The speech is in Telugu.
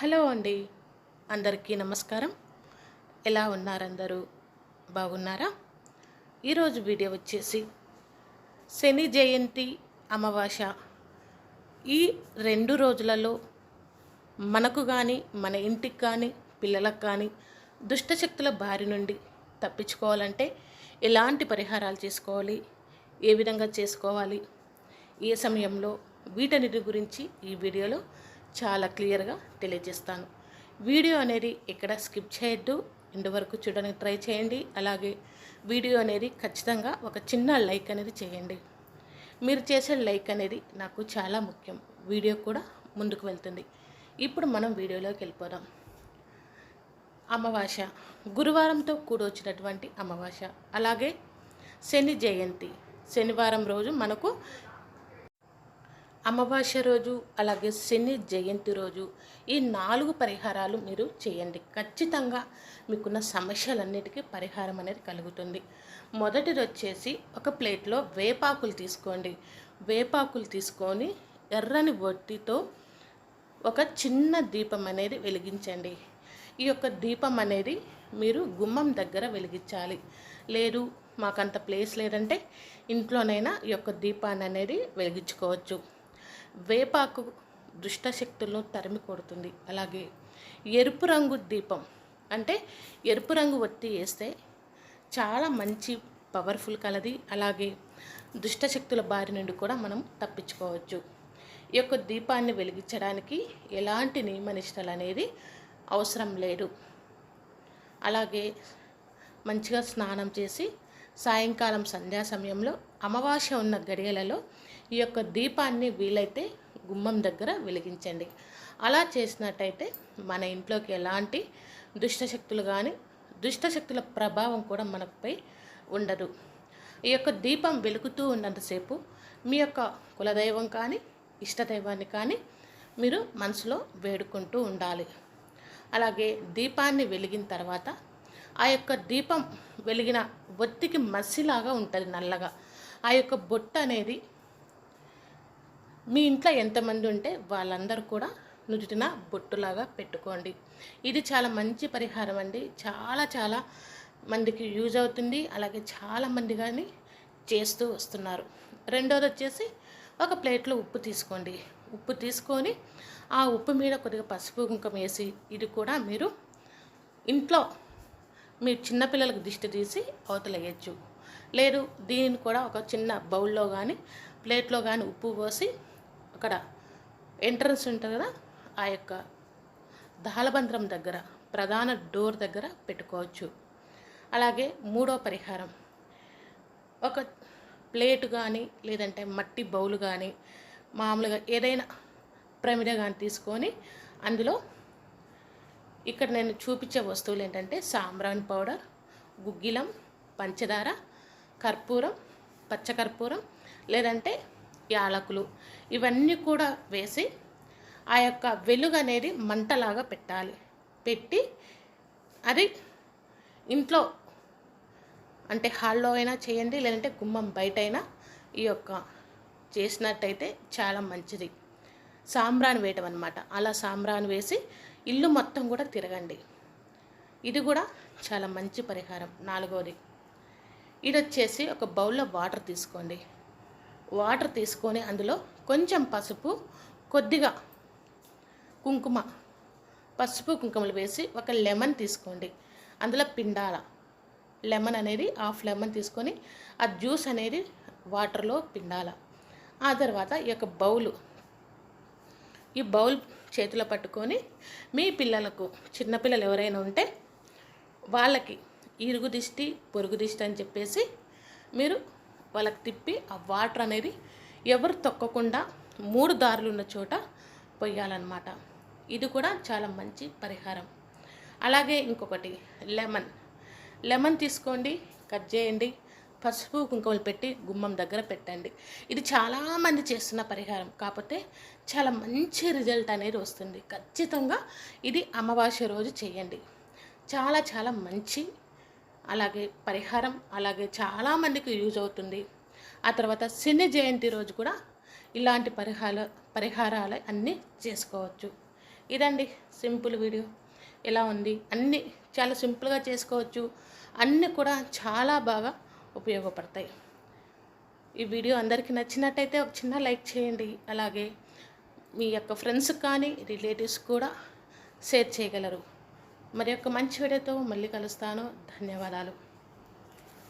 హలో అండి. అందరికీ నమస్కారం. ఎలా ఉన్నారందరూ? బాగున్నారా? ఈరోజు వీడియో వచ్చేసి శని జయంతి అమావాస్య. ఈ రెండు రోజులలో మనకు కానీ మన ఇంటికి కానీ పిల్లలకు కానీ దుష్టశక్తుల బారి నుండి తప్పించుకోవాలంటే ఎలాంటి పరిహారాలు చేసుకోవాలి? ఏ విధంగా చేసుకోవాలి? ఏ సమయంలో? వీటన్నిటి గురించి ఈ వీడియోలో చాలా క్లియర్గా తెలియజేస్తాను. వీడియో అనేది ఎక్కడ స్కిప్ చేయొద్దు. ఇంటి వరకు చూడడానికి ట్రై చేయండి. అలాగే వీడియో అనేది ఖచ్చితంగా ఒక చిన్న లైక్ అనేది చేయండి. మీరు చేసే లైక్ అనేది నాకు చాలా ముఖ్యం. వీడియో కూడా ముందుకు వెళ్తుంది. ఇప్పుడు మనం వీడియోలోకి వెళ్ళిపోదాం. అమావాస్య. గురువారంతో కూడొచ్చినటువంటి అమావాస్య. అలాగే శని జయంతి. శనివారం రోజు మనకు అమావాస్య రోజు అలాగే శని జయంతి రోజు ఈ నాలుగు పరిహారాలు మీరు చేయండి. ఖచ్చితంగా మీకున్న సమస్యలన్నిటికీ పరిహారం అనేది కలుగుతుంది. మొదటిది వచ్చేసి ఒక ప్లేట్లో వేపాకులు తీసుకోండి. వేపాకులు తీసుకొని ఎర్రని వట్టితో ఒక చిన్న దీపం అనేది వెలిగించండి. ఈ యొక్క దీపం అనేది మీరు గుమ్మం దగ్గర వెలిగించాలి. లేదు మాకంత ప్లేస్ లేదంటే ఇంట్లోనైనా ఈ యొక్క దీపాన్ని అనేది వెలిగించుకోవచ్చు. వేపాకు దుష్టశక్తులను తరిమి కొడుతుంది. అలాగే ఎరుపు రంగు దీపం అంటే ఎరుపు రంగు ఒత్తి వేస్తే చాలా మంచి పవర్ఫుల్ కలది. అలాగే దుష్టశక్తుల బారి నుండి కూడా మనం తప్పించుకోవచ్చు. ఈ యొక్క దీపాన్ని వెలిగించడానికి ఎలాంటి నియమనిష్టలు అనేది అవసరం లేదు. అలాగే మంచిగా స్నానం చేసి సాయంకాలం సంధ్యా సమయంలో అమావాస్య ఉన్న గడియలలో ఈ యొక్క దీపాన్ని వీలైతే గుమ్మం దగ్గర వెలిగించండి. అలా చేసినట్టయితే మన ఇంట్లోకి ఎలాంటి దుష్టశక్తులు కానీ దుష్టశక్తుల ప్రభావం కూడా మనపై ఉండదు. ఈ యొక్క దీపం వెలుగుతూ ఉన్నంతసేపు మీ యొక్క కులదైవం కానీ ఇష్టదైవాన్ని కానీ మీరు మనసులో వేడుకుంటూ ఉండాలి. అలాగే దీపాన్ని వెలిగిన తర్వాత ఆ యొక్క దీపం వెలిగిన ఒత్తికి మసిలాగా ఉంటుంది నల్లగా. ఆ యొక్క బొట్టు అనేది మీ ఇంట్లో ఎంతమంది ఉంటే వాళ్ళందరూ కూడా నుదుటిన బొట్టులాగా పెట్టుకోండి. ఇది చాలా మంచి పరిహారం అండి. చాలా చాలా మందికి యూజ్ అవుతుంది. అలాగే చాలామంది కానీ చేస్తూ వస్తున్నారు. రెండోది వచ్చేసి ఒక ప్లేట్లో ఉప్పు తీసుకోండి. ఉప్పు తీసుకొని ఆ ఉప్పు మీద కొద్దిగా పసుపు కుంకం వేసి ఇది కూడా మీరు ఇంట్లో మీ చిన్నపిల్లలకు దిష్టి తీసి అవతలేయచ్చు లేదు దీనిని కూడా ఒక చిన్న బౌల్లో కానీ ప్లేట్లో కానీ ఉప్పు పోసి అక్కడ ఎంట్రన్స్ ఉంటుంది కదా ఆ యొక్క దహలబంధ్రం దగ్గర ప్రధాన డోర్ దగ్గర పెట్టుకోవచ్చు. అలాగే మూడో పరిహారం ఒక ప్లేట్ కానీ లేదంటే మట్టి బౌల్ కానీ మామూలుగా ఏదైనా ప్రమిద కానీ తీసుకొని అందులో ఇక్కడ నేను చూపించే వస్తువులు ఏంటంటే సాంబ్రాన్ పౌడర్ గుగ్గిలం పంచదార కర్పూరం పచ్చకర్పూరం లేదంటే యాలకులు ఇవన్నీ కూడా వేసి ఆ యొక్క వెలుగు అనేది మంటలాగా పెట్టాలి. పెట్టి అది ఇంట్లో అంటే హాల్లో అయినా చేయండి లేదంటే గుమ్మం బయట అయినా ఈ యొక్క చేసినట్టయితే చాలా మంచిది. సాంబ్రాన్ వేయటం అనమాట అలా సాంబ్రాన్ వేసి ఇల్లు మొత్తం కూడా తిరగండి. ఇది కూడా చాలా మంచి పరిహారం. నాలుగవది ఇది వచ్చేసి ఒక బౌల్లో వాటర్ తీసుకోండి. వాటర్ తీసుకొని అందులో కొంచెం పసుపు కొద్దిగా కుంకుమ పసుపు కుంకుమలు వేసి ఒక లెమన్ తీసుకోండి. అందులో పిండాల. లెమన్ అనేది హాఫ్ లెమన్ తీసుకొని ఆ జ్యూస్ అనేది వాటర్లో పిండాల. ఆ తర్వాత ఈ యొక్క బౌలు ఈ బౌల్ చేతిలో పట్టుకొని మీ పిల్లలకు చిన్నపిల్లలు ఎవరైనా ఉంటే వాళ్ళకి ఇరుగు దిష్టి పొరుగు దిష్టి అని చెప్పేసి మీరు వాళ్ళకి తిప్పి ఆ వాటర్ అనేది ఎవరు తొక్కకుండా మూడు దారులు ఉన్న చోట పొయ్యాలన్నమాట. ఇది కూడా చాలా మంచి పరిహారం. అలాగే ఇంకొకటి లెమన్. లెమన్ తీసుకోండి కట్ చేయండి పసుపు కుంకుమలు పెట్టి గుమ్మం దగ్గర పెట్టండి. ఇది చాలామంది చేస్తున్న పరిహారం. కాకపోతే చాలా మంచి రిజల్ట్ అనేది వస్తుంది. ఖచ్చితంగా ఇది అమావాస్య రోజు చేయండి. చాలా చాలా మంచి అలాగే పరిహారం అలాగే చాలామందికి యూజ్ అవుతుంది. ఆ తర్వాత శని జయంతి రోజు కూడా ఇలాంటి పరిహార పరిహారాలు అన్నీ చేసుకోవచ్చు. ఇదండి సింపుల్ వీడియో. ఎలా ఉంది? అన్నీ చాలా సింపుల్గా చేసుకోవచ్చు. అన్నీ కూడా చాలా బాగా ఉపయోగపడతాయి. ఈ వీడియో అందరికీ నచ్చినట్టయితే ఒక చిన్న లైక్ చేయండి. అలాగే మీ యొక్క ఫ్రెండ్స్ కానీ రిలేటివ్స్ కూడా షేర్ చేయగలరు. మరి యొక్క మంచి వీడియోతో మళ్ళీ కలుస్తాను. ధన్యవాదాలు.